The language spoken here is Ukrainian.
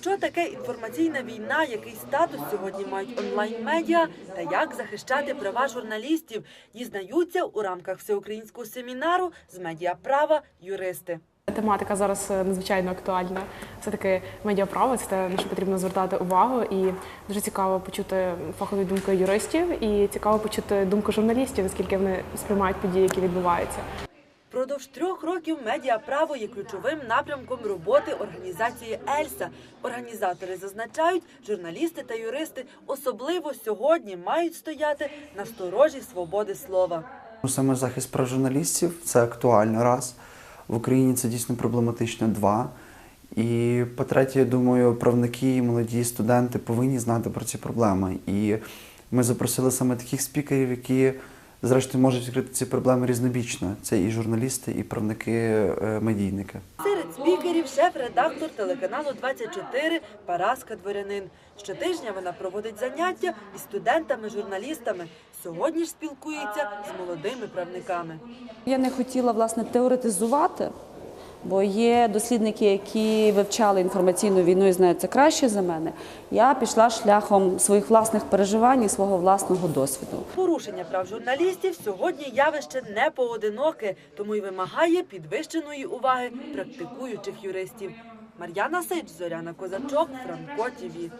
Що таке інформаційна війна, який статус сьогодні мають онлайн-медіа та як захищати права журналістів, дізнаються у рамках всеукраїнського семінару з медіаправа юристи. Тематика зараз е, надзвичайно актуальна. Все таки медіаправо це те, на що потрібно звертати увагу. І дуже цікаво почути фахові думки юристів, і цікаво почути думку журналістів, наскільки вони сприймають події, які відбуваються. Продовж трьох років медіаправо є ключовим напрямком роботи організації Ельса. Організатори зазначають, журналісти та юристи особливо сьогодні мають стояти на сторожі свободи слова. Ну, Саме захист прав журналістів це актуально раз. В Україні це дійсно проблематично два. І по-третє, я думаю, правники, молоді студенти повинні знати про ці проблеми. І ми запросили саме таких спікерів, які, зрештою, можуть відкрити ці проблеми різнобічно. Це і журналісти, і правники-медійники. Серед спікерів шеф-редактор телеканалу 24 Параска Дворянин. Щотижня вона проводить заняття із студентами-журналістами. Сьогодні ж спілкується з молодими правниками. Я не хотіла власне теоретизувати, бо є дослідники, які вивчали інформаційну війну і знають це краще за мене. Я пішла шляхом своїх власних переживань і свого власного досвіду. Порушення прав журналістів сьогодні явище не поодиноке, тому й вимагає підвищеної уваги практикуючих юристів. Мар'яна Сич, Зоряна Козачок, Франко ТІВІ.